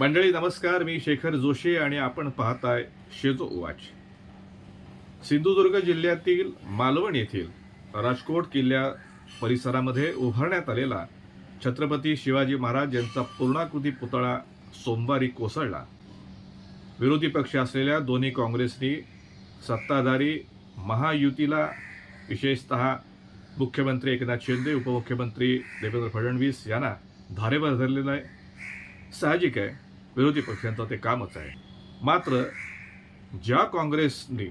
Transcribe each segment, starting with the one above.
मंडळी नमस्कार. मी शेखर जोशी आणि आपण पाहताय शेजो वाच. सिंधुदुर्ग जिल्ह्यातील मालवण येथील राजकोट किल्ल्या परिसरामध्ये उभारण्यात आलेला छत्रपती शिवाजी महाराज यांचा पूर्णाकृती पुतळा सोमवारी कोसळला. विरोधी पक्ष असलेल्या दोन्ही काँग्रेसनी सत्ताधारी महायुतीला विशेषत मुख्यमंत्री एकनाथ शिंदे उपमुख्यमंत्री देवेंद्र फडणवीस यांना धारेवर धरलेलं आहे. साहजिक आहे. विरोधी पक्षांचं ते कामच आहे. मात्र ज्या काँग्रेसने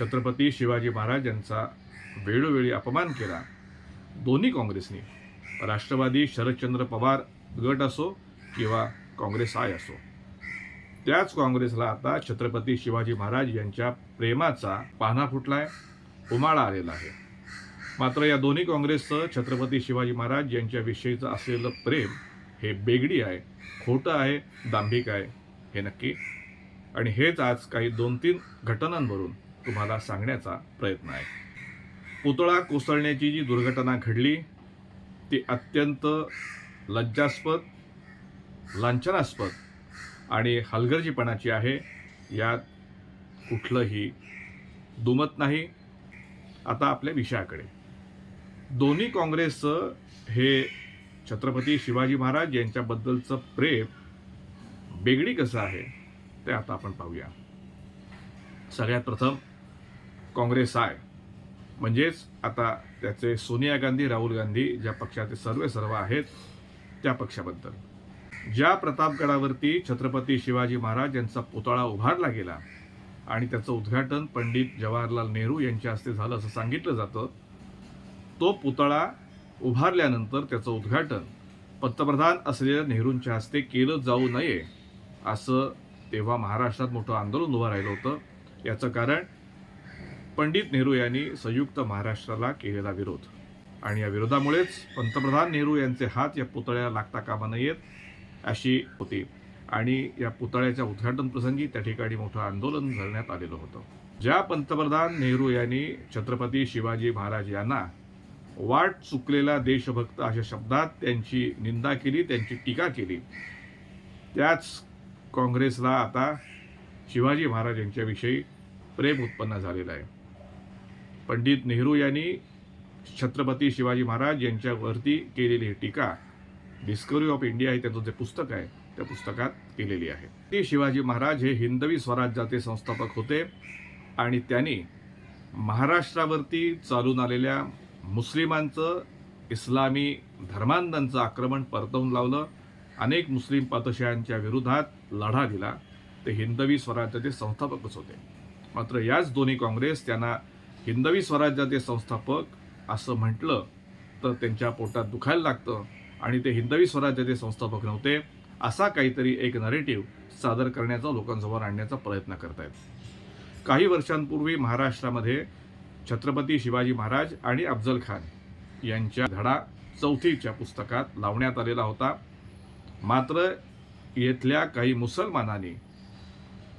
छत्रपती शिवाजी महाराज यांचा वेळोवेळी अपमान केला दोन्ही काँग्रेसनी राष्ट्रवादी शरदचंद्र पवार गट असो किंवा काँग्रेस आय असो त्याच काँग्रेसला आता छत्रपती शिवाजी महाराज यांच्या प्रेमाचा पाना फुटलाय उमाळा आलेला आहे. मात्र या दोन्ही काँग्रेसचं छत्रपती शिवाजी महाराज यांच्याविषयीचं असलेलं प्रेम हे बेगडी आहे. खोटं आहे दांभिक आहे हे नक्की. आणि हेच आज काही दोन तीन घटनांवरून तुम्हाला सांगण्याचा प्रयत्न आहे. पुतळा कोसळण्याची जी दुर्घटना घडली ती अत्यंत लज्जास्पद लांछनास्पद आणि हलगर्जीपणाची आहे. यात कुठलंही दुमत नाही. आता आपल्या विषयाकडे. दोन्ही काँग्रेसचं हे छत्रपती शिवाजी महाराज यांच्याबद्दलचं प्रेम बेगडी कसं आहे ते आता आपण पाहूया. सगळ्यात प्रथम काँग्रेस आय म्हणजेच आता त्याचे सोनिया गांधी राहुल गांधी ज्या पक्षाचे सर्वे सर्व आहेत त्या पक्षाबद्दल. ज्या प्रतापगडावरती छत्रपती शिवाजी महाराज यांचा पुतळा उभारला गेला आणि त्याचं उद्घाटन पंडित जवाहरलाल नेहरू यांच्या हस्ते झालं असं सांगितलं जातं तो पुतळा उभारल्यानंतर त्याचं उद्घाटन पंतप्रधान असलेल्या नेहरूंच्या हस्ते केलं जाऊ नये असं तेव्हा महाराष्ट्रात मोठं आंदोलन उभं राहिलं होतं. याचं कारण पंडित नेहरू यांनी संयुक्त महाराष्ट्राला केलेला विरोध. आणि या विरोधामुळेच पंतप्रधान नेहरू यांचे हात या पुतळ्याला लागता कामा नयेत अशी होती. आणि या पुतळ्याच्या उद्घाटन प्रसंगी त्या ठिकाणी मोठं आंदोलन करण्यात आलेलं होतं. ज्या पंतप्रधान नेहरू यांनी छत्रपती शिवाजी महाराज यांना वाट चुकलेला देशभक्त अशा शब्दात त्यांची निंदा केली त्यांची टीका केली. त्याच काँग्रेसला आता शिवाजी महाराज यांच्याविषयी प्रेम उत्पन्न झालेलं आहे. पंडित नेहरू यांनी छत्रपती शिवाजी महाराज यांच्यावरती केलेली ही टीका डिस्कवरी ऑफ इंडिया हे त्यांचं जे पुस्तक आहे त्या पुस्तकात केलेली आहे. ते शिवाजी महाराज हे हिंदवी स्वराज्याचे संस्थापक होते आणि त्यांनी महाराष्ट्रावरती चालून आलेल्या मुस्लिमांचं इस्लामी धर्मांधांचं आक्रमण परतवून लावलं. अनेक मुस्लिम पातशायांच्या विरोधात लढा दिला. ते हिंदवी स्वराज्याचे संस्थापकच होते. मात्र याच दोन्ही काँग्रेस त्यांना हिंदवी स्वराज्याचे संस्थापक असं म्हटलं तर त्यांच्या पोटात दुखायला लागतं आणि ते हिंदवी स्वराज्याचे संस्थापक नव्हते असा काहीतरी एक नरेटिव्ह सादर करण्याचा लोकांसमोर आणण्याचा प्रयत्न करतायत. काही वर्षांपूर्वी महाराष्ट्रामध्ये छत्रपती शिवाजी महाराज आणि अफजल खान यांच्या धडा चौथीच्या पुस्तकात लावण्यात आलेला होता. मात्र येथल्या काही मुसलमानांनी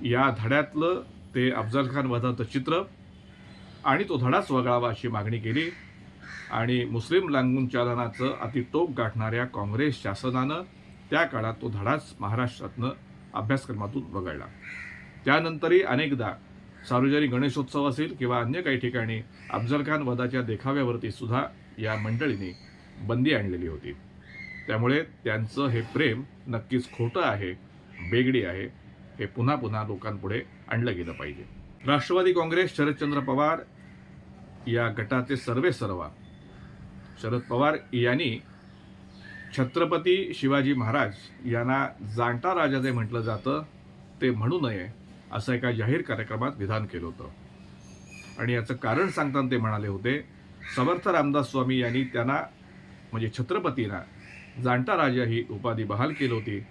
या धड्यातलं ते अफजल खान वधाचं चित्र आणि तो धडाच वगळावा अशी मागणी केली आणि मुस्लिम लांगून चालनाचं अतिटोक गाठणाऱ्या काँग्रेस शासनानं त्या काळात तो धडाच महाराष्ट्रातनं अभ्यासक्रमातून वगळला. त्यानंतरही अनेकदा सार्वजनिक गणेशोत्सव असेल किंवा अन्य काही ठिकाणी अफजल खान वधाच्या देखाव्यावरती सुद्धा या मंडळींनी बंदी आणलेली होती. त्यामुळे त्यांचं हे प्रेम नक्कीच खोटं आहे बेगडी आहे. हे पुन्हा पुन्हा लोकांपुढे आणलं गेलं पाहिजे. राष्ट्रवादी काँग्रेस शरदचंद्र पवार या गटाचे सर्वे सर्वा. शरद पवार यांनी छत्रपती शिवाजी महाराज यांना जाणता राजा जे म्हटलं जातं ते म्हणू नये. असं एका जाहीर कार्यक्रमात विधान केलं होतं. आणि याचं कारण सांगताना ते म्हणाले होते समर्थ रामदास स्वामी यांनी त्यांना म्हणजे छत्रपतींना जाणता राजा ही उपाधी बहाल केली होती.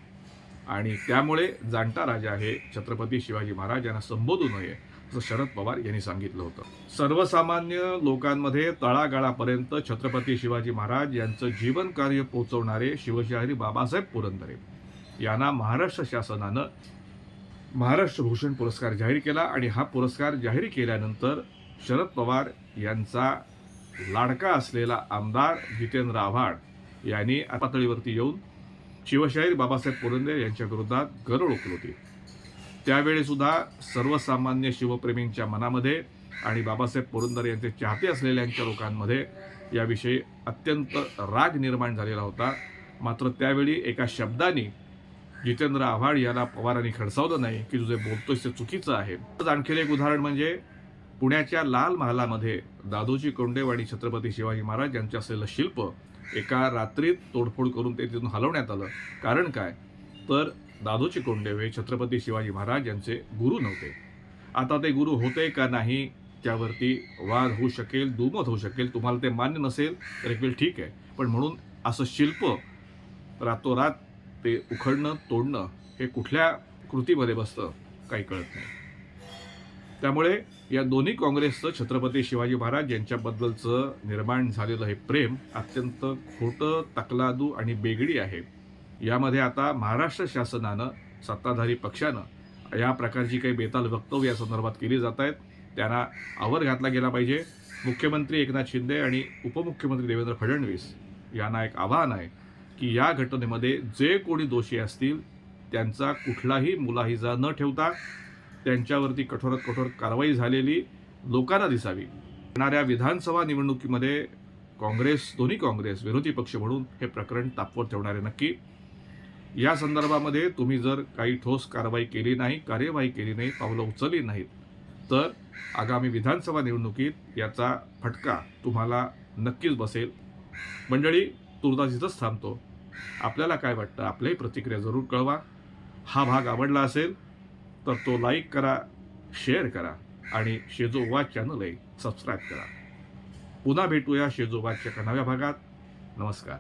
आणि त्यामुळे जाणता राजा हे छत्रपती शिवाजी महाराज यांना संबोधू नये असं शरद पवार यांनी सांगितलं होतं. सर्वसामान्य लोकांमध्ये तळागाळापर्यंत छत्रपती शिवाजी महाराज यांचं जीवन कार्य पोहोचवणारे शिवशाहिरी बाबासाहेब पुरंदरे यांना महाराष्ट्र शासनानं महाराष्ट्र भूषण पुरस्कार जाहीर केला आणि हा पुरस्कार जाहीर केल्यानंतर शरद पवार यांचा लाडका असलेला आमदार जितेंद्र आव्हाड यांनी पातळीवरती येऊन शिवशाहीर बाबासाहेब पुरंदरे यांच्या विरोधात गरळ ओकली होती. त्यावेळीसुद्धा सर्वसामान्य शिवप्रेमींच्या मनामध्ये आणि बाबासाहेब पुरंदरे यांचे चाहते असलेल्यांच्या लोकांमध्ये याविषयी अत्यंत राग निर्माण झालेला होता. मात्र त्यावेळी एका शब्दाने जितेंद्र आव्हाड याला पवारांनी खडसावलं नाही की तुझे बोलतोयस ते चुकीचं आहे. आणखी आणखीन एक उदाहरण म्हणजे पुण्याच्या लाल महालामध्ये दादोजी कोंडेव आणि छत्रपती शिवाजी महाराज यांचे असलेलं शिल्प एका रात्रीत तोडफोड करून ते तिथून हलवण्यात आलं. कारण काय? तर दादोजी कोंडेव हे छत्रपती शिवाजी महाराज यांचे गुरु नव्हते. आता ते गुरु होते का नाही त्यावरती वाद होऊ शकेल दुमत होऊ शकेल तुम्हाला ते मान्य नसेल तर एक वेळ ठीक आहे. पण म्हणून असं शिल्प रातोरात ते उखडणं तोडणं हे कुठल्या कृतीमध्ये बसतं काही कळत नाही. त्यामुळे या दोन्ही काँग्रेसचं छत्रपती शिवाजी महाराज यांच्याबद्दलचं निर्माण झालेलं हे प्रेम अत्यंत खोटं तकलादू आणि बेगडी आहे. यामध्ये आता महाराष्ट्र शासनानं सत्ताधारी पक्षानं या प्रकारची काही बेताल वक्तव्य या संदर्भात केली जात आहेत. त्यांना आवर घातला गेला पाहिजे. मुख्यमंत्री एकनाथ शिंदे आणि उपमुख्यमंत्री देवेंद्र फडणवीस यांना एक आव्हान आहे. की या घटनेमध्ये जे कोणी दोषी असतील त्यांचा कुठलाही मुलाहिजा न ठेवता त्यांच्यावरती कठोरात कठोर कारवाई झालेली लोकांना दिसावी. येणाऱ्या विधानसभा निवडणुकीमध्ये काँग्रेस दोन्ही काँग्रेस विरोधी पक्ष म्हणून हे प्रकरण तापवर ठेवणारे नक्की. या संदर्भामध्ये तुम्ही जर काही ठोस कारवाई केली नाही कार्यवाही केली नाही पावलं उचलली नाहीत तर आगामी विधानसभा निवडणुकीत याचा फटका तुम्हाला नक्कीच बसेल. मंडळी तुर्तास इथंच थांबतो. आपल्याला काय वाटतं? आपल्याही प्रतिक्रिया जरूर कळवा. हा भाग आवडला असेल तर तो लाईक करा शेअर करा आणि शेजो चॅनलही सबस्क्राईब करा. पुन्हा भेटूया शेजो वाचच्या नव्या भागात. नमस्कार.